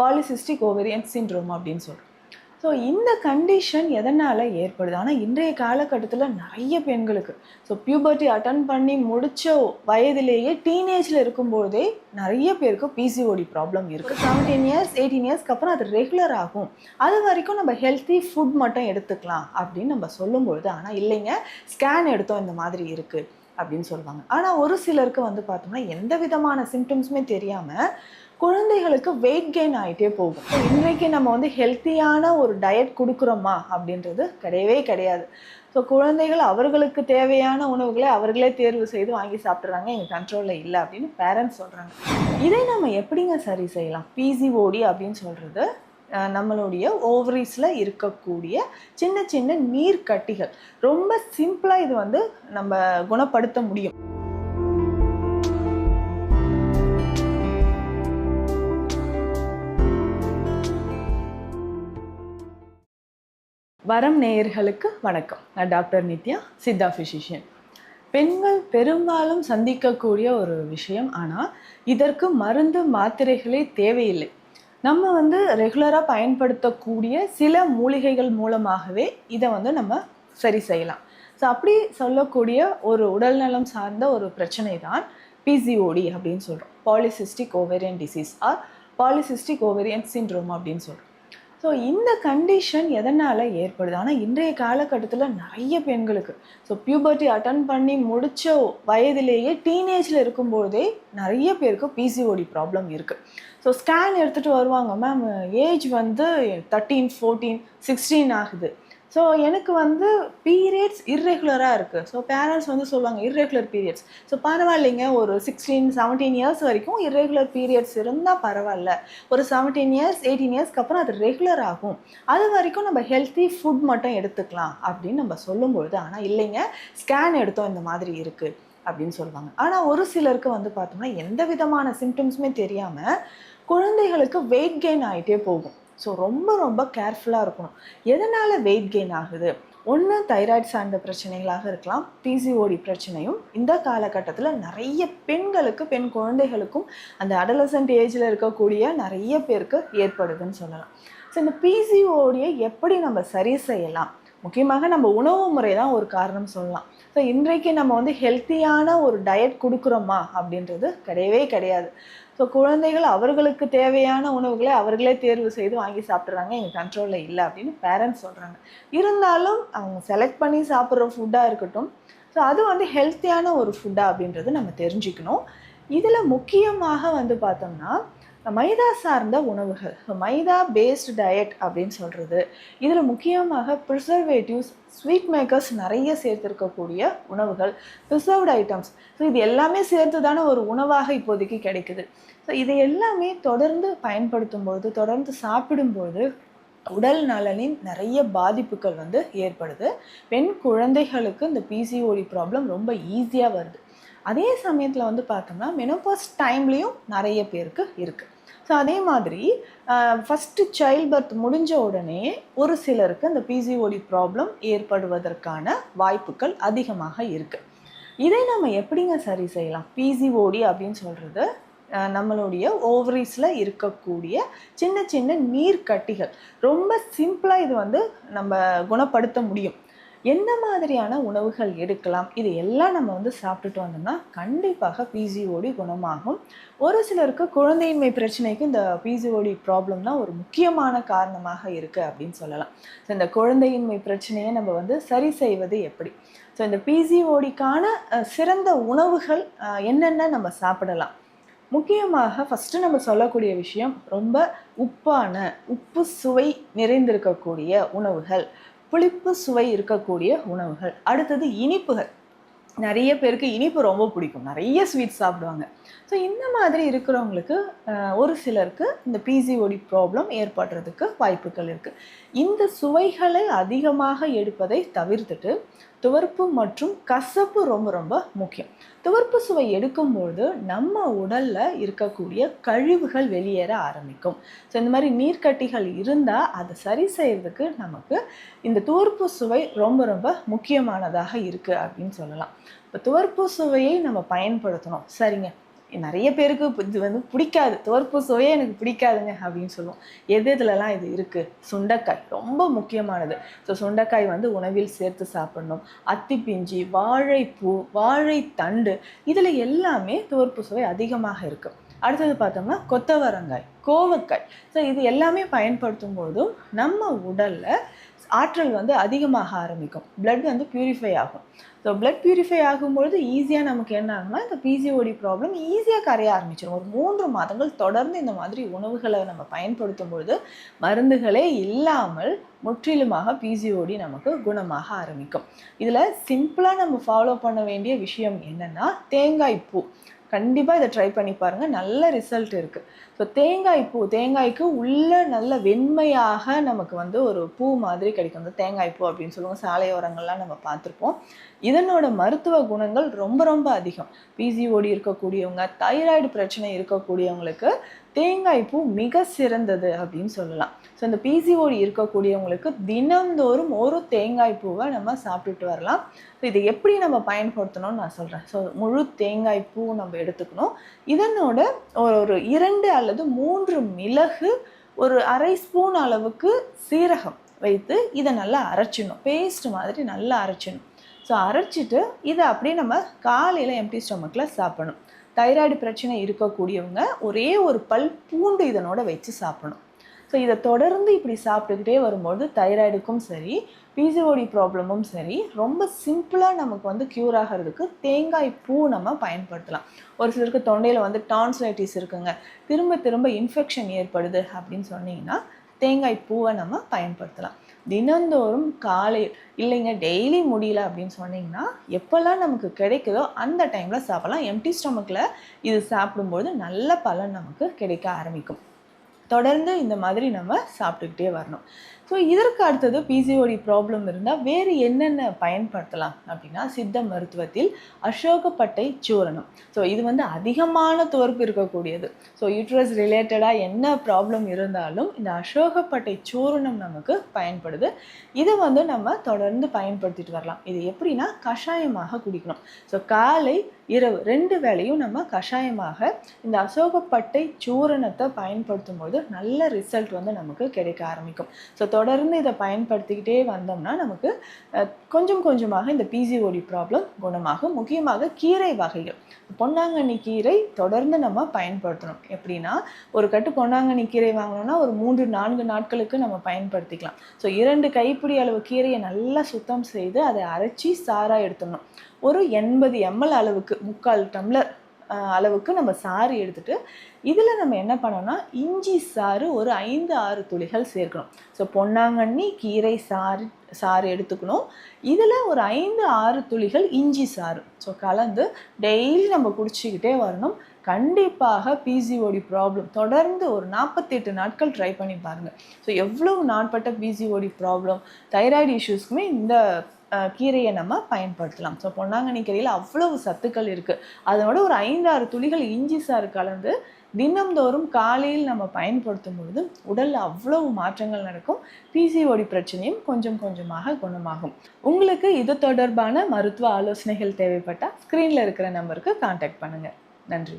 Polycystic ovarian syndrome அப்படின்னு சொல்கிறோம் so இந்த கண்டிஷன் எதனால் ஏற்படுது? ஆனால் இன்றைய காலகட்டத்தில் நிறைய பெண்களுக்கு. ஸோ பியூபர்ட்டி அட்டன் பண்ணி முடித்த வயதிலேயே டீனேஜில் இருக்கும்போதே நிறைய பேருக்கு பிசிஓடி ப்ராப்ளம் இருக்குது செவன்டீன் இயர்ஸ் எயிட்டீன் இயர்ஸ்க்கு அப்புறம் அது ரெகுலர் ஆகும். அது வரைக்கும் நம்ம ஹெல்த்தி ஃபுட் மட்டும் எடுத்துக்கலாம் அப்படின்னு நம்ம சொல்லும்பொழுது ஆனால் இல்லைங்க ஸ்கேன் எடுத்தோம் இந்த மாதிரி இருக்குது அப்படின்னு சொல்லுவாங்க. ஆனால் ஒரு சிலருக்கு வந்து பார்த்தோம்னா எந்த விதமான சிம்டம்ஸுமே தெரியாமல் குழந்தைகளுக்கு வெயிட் கெயின் ஆகிட்டே போகும். இன்றைக்கு நம்ம வந்து ஹெல்த்தியான ஒரு டயட் கொடுக்குறோமா அப்படின்றது கிடையவே கிடையாது. ஸோ குழந்தைகள் அவர்களுக்கு தேவையான உணவுகளை அவர்களே தேர்வு செய்து வாங்கி சாப்பிட்றாங்க எங்கள் கண்ட்ரோலில் இல்லை அப்படின்னு பேரண்ட்ஸ் சொல்கிறாங்க இதை நம்ம எப்படிங்க சரி செய்யலாம்? பிசிஓடி அப்படின்னு சொல்கிறது நம்மளுடைய ஓவரிஸில் இருக்கக்கூடிய சின்ன சின்ன நீர் கட்டிகள் ரொம்ப சிம்பிளாக இது வந்து நம்ம குணப்படுத்த முடியும். வரம் நேயர்களுக்கு வணக்கம். நான் டாக்டர் நித்யா சித்தா ஃபிசிஷியன் பெண்கள் பெரும்பாலும் சந்திக்கக்கூடிய ஒரு விஷயம். ஆனால் இதற்கு மருந்து மாத்திரைகளே தேவையில்லை. நம்ம வந்து ரெகுலராக பயன்படுத்தக்கூடிய சில மூலிகைகள் மூலமாகவே இதை வந்து நம்ம சரி செய்யலாம். ஸோ அப்படி சொல்லக்கூடிய ஒரு உடல்நலம் சார்ந்த ஒரு பிரச்சனை தான் பிசிஓடி அப்படின்னு சொல்கிறோம் polycystic ovarian disease or polycystic ovarian syndrome அப்படின்னு சொல்கிறோம் ஸோ இந்த கண்டிஷன் எதனால் ஏற்படுது? ஆனால் இன்றைய காலகட்டத்தில் நிறைய பெண்களுக்கு. ஸோ பியூபர்ட்டி அட்டன் பண்ணி முடித்த வயதிலேயே டீனேஜில் இருக்கும்போதே நிறைய பேருக்கு பிசிஓடி ப்ராப்ளம் இருக்குது ஸோ ஸ்கேன் எடுத்துகிட்டு வருவாங்க மேம் ஏஜ் வந்து தேர்ட்டீன் ஃபோர்டீன் சிக்ஸ்டீன் ஆகுது. ஸோ எனக்கு வந்து பீரியட்ஸ் இர்ரெகுலராக இருக்குது ஸோ பேரண்ட்ஸ் வந்து சொல்லுவாங்க இர்ரெகுலர் பீரியட்ஸ் ஸோ பரவாயில்லைங்க ஒரு சிக்ஸ்டீன் செவன்டீன் இயர்ஸ் வரைக்கும் இர்ரெகுலர் பீரியட்ஸ் இருந்தால் பரவாயில்ல. ஒரு செவன்டீன் இயர்ஸ் எயிட்டீன் இயர்ஸ்க்கு அப்புறம் அது ரெகுலர் ஆகும். அது வரைக்கும் நம்ம ஹெல்த்தி ஃபுட் மட்டும் எடுத்துக்கலாம் அப்படின்னு நம்ம சொல்லும்பொழுது ஆனால் இல்லைங்க ஸ்கேன் எடுத்தோம் இந்த மாதிரி இருக்குது அப்படின்னு சொல்லுவாங்க. ஆனால் ஒரு சிலருக்கு வந்து பார்த்தோம்னா எந்த விதமான சிம்டம்ஸுமே தெரியாமல் குழந்தைகளுக்கு வெயிட் கெயின் ஆகிட்டே போகும். ஸோ ரொம்ப ரொம்ப கேர்ஃபுல்லாக இருக்கணும். எதனால் வெயிட் கெயின் ஆகுது? ஒன்று தைராய்டு சார்ந்த பிரச்சனைகளாக இருக்கலாம். பிசிஓடி பிரச்சனையும் இந்த காலகட்டத்தில் நிறைய பெண்களுக்கு பெண் குழந்தைகளுக்கும் அந்த அடலசன்ட் ஏஜில் இருக்கக்கூடிய நிறைய பேருக்கு ஏற்படுதுன்னு சொல்லலாம். ஸோ இந்த பிசிஓடியை எப்படி நம்ம சரி செய்யலாம்? முக்கியமாக நம்ம உணவு முறை தான் ஒரு காரணம் சொல்லலாம். ஸோ இன்றைக்கு நம்ம வந்து ஹெல்த்தியான ஒரு டயட் கொடுக்குறோமா அப்படின்றது கிடையவே கிடையாது. ஸோ குழந்தைகள் அவர்களுக்கு தேவையான உணவுகளை அவர்களே தேர்வு செய்து வாங்கி சாப்பிட்றாங்க எங்கள் கண்ட்ரோலில் இல்லை அப்படின்னு பேரண்ட்ஸ் சொல்கிறாங்க இருந்தாலும் அவங்க செலக்ட் பண்ணி சாப்பிட்ற ஃபுட்டாக இருக்கட்டும். ஸோ அது வந்து ஹெல்த்தியான ஒரு ஃபுட்டாக அப்படின்றது நம்ம தெரிஞ்சுக்கணும். இதில் முக்கியமாக வந்து பார்த்தோம்னா மைதா சார்ந்த உணவுகள் மைதா பேஸ்டு டயட் அப்படின்னு சொல்கிறது இதில் முக்கியமாக ப்ரிசர்வேட்டிவ்ஸ் ஸ்வீட் மேக்கர்ஸ் நிறைய சேர்த்துருக்கக்கூடிய உணவுகள் ப்ரிசர்வ்டு ஐட்டம்ஸ் ஸோ இது எல்லாமே சேர்த்து தானே ஒரு உணவாக இப்போதைக்கு கிடைக்குது. ஸோ இது எல்லாமே தொடர்ந்து பயன்படுத்தும் பொழுது தொடர்ந்து சாப்பிடும்போது உடல் நலனின் நிறைய பாதிப்புகள் வந்து ஏற்படுது. பெண் குழந்தைகளுக்கு இந்த பிசிஓடி ப்ராப்ளம் ரொம்ப ஈஸியாக வருது. அதே சமயத்தில் வந்து பார்த்தோம்னா மெனோபாஸ் டைம்லேயும் நிறைய பேருக்கு இருக்குது ஸோ அதே மாதிரி ஃபஸ்ட்டு சைல்ட் பர்த் முடிஞ்ச உடனே ஒரு சிலருக்கு அந்த பிசிஓடி ப்ராப்ளம் ஏற்படுவதற்கான வாய்ப்புகள் அதிகமாக இருக்குது இதை நம்ம எப்படிங்க சரி செய்யலாம்? பிசிஓடி அப்படின்னு சொல்கிறது நம்மளுடைய ஓவரிஸில் இருக்கக்கூடிய சின்ன சின்ன நீர் கட்டிகள் ரொம்ப சிம்பிளாக இது வந்து நம்ம குணப்படுத்த முடியும். என்ன மாதிரியான உணவுகள் எடுக்கலாம்? இது எல்லாம் நம்ம வந்து சாப்பிட்டுட்டு வந்தோம்னா கண்டிப்பாக பிசிஓடி குணமாகும். ஒரு சிலருக்கு குழந்தையின்மை பிரச்சனைக்கு இந்த பிசிஓடி ப்ராப்ளம் தான் ஒரு முக்கியமான காரணமாக இருக்குது அப்படின்னு சொல்லலாம். ஸோ இந்த குழந்தையின்மை பிரச்சனையை நம்ம வந்து சரி செய்வது எப்படி? ஸோ இந்த பிசிஓடிக்கான சிறந்த உணவுகள் என்னென்ன நம்ம சாப்பிடலாம்? முக்கியமாக ஃபஸ்ட்டு நம்ம சொல்லக்கூடிய விஷயம் ரொம்ப உப்பான உப்பு சுவை நிறைந்திருக்கக்கூடிய உணவுகள். புளிப்பு சுவை இருக்கக்கூடிய உணவுகள். அடுத்தது இனிப்புகள். நிறைய பேருக்கு இனிப்பு ரொம்ப பிடிக்கும். நிறைய ஸ்வீட் சாப்பிடுவாங்க. ஸோ இந்த மாதிரி இருக்கிறவங்களுக்கு ஒரு சிலருக்கு இந்த பிசிஓடி ப்ராப்ளம் ஏற்படுறதுக்கு வாய்ப்புகள் இருக்குது இந்த சுவைகளை அதிகமாக எடுப்பதை தவிர்த்துட்டு துவர்ப்பு மற்றும் கசப்பு ரொம்ப ரொம்ப முக்கியம். துவர்ப்பு சுவை எடுக்கும்பொழுது நம்ம உடலில் இருக்கக்கூடிய கழிவுகள் வெளியேற ஆரம்பிக்கும். ஸோ இந்த மாதிரி நீர்க்கட்டிகள் இருந்தால் அதை சரி செய்கிறதுக்கு நமக்கு இந்த துவர்ப்பு சுவை ரொம்ப ரொம்ப முக்கியமானதாக இருக்குது அப்படின்னு சொல்லலாம். இப்போ துவர்ப்பு சுவையை நம்ம பயன்படுத்தணும். சரிங்க. நிறைய பேருக்கு இது வந்து பிடிக்காது. தோற்பு சுவையே எனக்கு பிடிக்காதுங்க அப்படின்னு சொல்லுவோம். எது எதுலலாம் இது இருக்குது சுண்டைக்காய். ரொம்ப முக்கியமானது. ஸோ சுண்டைக்காய் வந்து உணவில் சேர்த்து சாப்பிடணும். அத்திப்பிஞ்சி வாழைப்பூ வாழைத்தண்டு இதில் எல்லாமே தோற்பு சுவை அதிகமாக இருக்குது அடுத்தது பார்த்தோம்னா கொத்தவரங்காய் கோவக்காய். ஸோ இது எல்லாமே பயன்படுத்தும் போதும் நம்ம உடலில் ஆற்றல் வந்து அதிகமாக ஆரம்பிக்கும். பிளட் வந்து பியூரிஃபை ஆகும். ஸோ பிளட் பியூரிஃபை ஆகும்பொழுது ஈஸியாக நமக்கு என்ன ஆகும்னா இந்த பிசிஓடி ப்ராப்ளம் ஈஸியாக கரைய ஆரம்பிச்சிடும் ஒரு மூன்று மாதங்கள் தொடர்ந்து இந்த மாதிரி உணவுகளை நம்ம பயன்படுத்தும் பொழுது மருந்துகளே இல்லாமல் முற்றிலுமாக பிசிஓடி நமக்கு குணமாக ஆரம்பிக்கும். இதில் சிம்பிளாக நம்ம ஃபாலோ பண்ண வேண்டிய விஷயம் என்னென்னா தேங்காய் பூ. கண்டிப்பாக இதை ட்ரை பண்ணி பாருங்கள் நல்ல ரிசல்ட் இருக்குது ஸோ தேங்காய் பூ தேங்காய்க்கு உள்ள நல்ல வெண்மையாக நமக்கு வந்து ஒரு பூ மாதிரி கிடைக்கும். இந்த தேங்காய் பூ அப்படின்னு சொல்லுவோம். சாலையோரங்கள்லாம் நம்ம பார்த்துருப்போம். இதனோட மருத்துவ குணங்கள் ரொம்ப ரொம்ப அதிகம். பிசிஓடி இருக்கக்கூடியவங்க தைராய்டு பிரச்சனை இருக்கக்கூடியவங்களுக்கு தேங்காய் பூ மிக சிறந்தது அப்படின்னு சொல்லலாம். ஸோ இந்த பிசிஓடி இருக்கக்கூடியவங்களுக்கு தினந்தோறும் ஒரு தேங்காய் பூவை நம்ம சாப்பிட்டுட்டு வரலாம். ஸோ இதை எப்படி நம்ம பயன்படுத்தணும்னு நான் சொல்கிறேன் ஸோ முழு தேங்காய் பூ நம்ம எடுத்துக்கணும். இதனோட ஒரு ஒரு இரண்டு அல்லது மூன்று மிளகு ஒரு அரை ஸ்பூன் அளவுக்கு சீரகம் வைத்து இதை நல்லா அரைச்சிடணும். பேஸ்ட் மாதிரி நல்லா அரைச்சிடணும். ஸோ அரைச்சிட்டு இதை அப்படியே நம்ம காலையில் எம்டி ஸ்டொமக்கில் சாப்பிடணும். தைராய்டு பிரச்சனை இருக்கக்கூடியவங்க ஒரே ஒரு பல் பூண்டு இதனோட வச்சு சாப்பிடணும். ஸோ இதை தொடர்ந்து இப்படி சாப்பிட்டுக்கிட்டே வரும்போது தைராய்டுக்கும் சரி பிசிஓடி ப்ராப்ளமும் சரி ரொம்ப சிம்பிளாக நமக்கு வந்து க்யூர் ஆகிறதுக்கு தேங்காய் பூ நம்ம பயன்படுத்தலாம். ஒரு சிலருக்கு தொண்டையில் வந்து டான்ஸ்லைட்டிஸ் இருக்குங்க. திரும்ப திரும்ப இன்ஃபெக்ஷன் ஏற்படுது அப்படின்னு சொன்னீங்கன்னா தேங்காய் பூவை நம்ம பயன்படுத்தலாம். தினந்தோறும் காலை இல்லைங்க டெய்லி முடியல அப்படின்னு சொன்னீங்கன்னா எப்போல்லாம் நமக்கு கிடைக்குதோ அந்த டைமில் சாப்பிடலாம். எம்டி ஸ்டொமக்கில் இது சாப்பிடும்போது நல்ல பலன் நமக்கு கிடைக்க ஆரம்பிக்கும். தொடர்ந்து இந்த மாதிரி நம்ம சாப்பிட்டுக்கிட்டே வரணும். ஸோ இதற்கு அடுத்தது பிசிஓடி ப்ராப்ளம் இருந்தால் வேறு என்னென்ன பயன்படுத்தலாம் அப்படின்னா சித்த மருத்துவத்தில் அசோகப்பட்டை சூரணம். ஸோ இது வந்து அதிகமான துவர்ப்பு இருக்கக்கூடியது. ஸோ யூட்ரஸ் ரிலேட்டடாக என்ன ப்ராப்ளம் இருந்தாலும் இந்த அசோகப்பட்டை சூரணம் நமக்கு பயன்படுது. இதை வந்து நம்ம தொடர்ந்து பயன்படுத்திட்டு வரலாம். இது எப்படின்னா கஷாயமாக குடிக்கணும். ஸோ காலை இரவு ரெண்டு வேளையும் நம்ம கஷாயமாக இந்த அசோகப்பட்டை சூரணத்தை பயன்படுத்தும் போது நல்ல ரிசல்ட் வந்து நமக்கு கிடைக்க ஆரம்பிக்கும். ஸோ தொடர்ந்து இதை பயன்படுத்திக்கிட்டே வந்தோம்னா நமக்கு கொஞ்சம் கொஞ்சமாக இந்த பிசிஓடி ப்ராப்ளம் குணமாகும். முக்கியமாக கீரை வகைகள். பொன்னாங்கண்ணி கீரை தொடர்ந்து நம்ம பயன்படுத்தணும். எப்படின்னா ஒரு கட்டு பொன்னாங்கண்ணி கீரை வாங்கணும்னா ஒரு மூன்று நான்கு நாட்களுக்கு நம்ம பயன்படுத்திக்கலாம். ஸோ இரண்டு கைப்பிடி அளவு கீரையை நல்லா சுத்தம் செய்து அதை அரைச்சி சாராக எடுத்துடணும். ஒரு எண்பது எம்எல் அளவுக்கு முக்கால் டம்ளர் அளவுக்கு நம்ம சாறு எடுத்துகிட்டு இதில் நம்ம என்ன பண்ணோம்னா இஞ்சி சாறு ஒரு ஐந்து ஆறு துளிகள் சேர்க்கணும். ஸோ பொன்னாங்கண்ணி கீரை சாறு சாறு எடுத்துக்கணும். இதில் ஒரு ஐந்து ஆறு துளிகள் இஞ்சி சாறு. ஸோ கலந்து டெய்லி நம்ம குடிச்சிக்கிட்டே வரணும். கண்டிப்பாக பிசிஓடி ப்ராப்ளம் தொடர்ந்து ஒரு நாற்பத்தெட்டு நாட்கள் ட்ரை பண்ணி பாருங்கள் ஸோ எவ்வளவு நாட்பட்ட பிசிஓடி ப்ராப்ளம் தைராய்டு இஷ்யூஸ்க்குமே இந்த கீரையை நம்ம பயன்படுத்தலாம். ஸோ பொன்னாங்கண்ணி கீரையில் அவ்வளவு சத்துக்கள் இருக்குது அதனோட ஒரு ஐந்தாறு துளிகள் இஞ்சி சாறு கலந்து தினம்தோறும் காலையில் நம்ம பயன்படுத்தும் பொழுது உடலில் அவ்வளவு மாற்றங்கள் நடக்கும். பிசிஓடி பிரச்சனையும் கொஞ்சம் கொஞ்சமாக குணமாகும். உங்களுக்கு இது தொடர்பான மருத்துவ ஆலோசனைகள் தேவைப்பட்டால் ஸ்க்ரீனில் இருக்கிற நம்பருக்கு காண்டாக்ட் பண்ணுங்கள் நன்றி.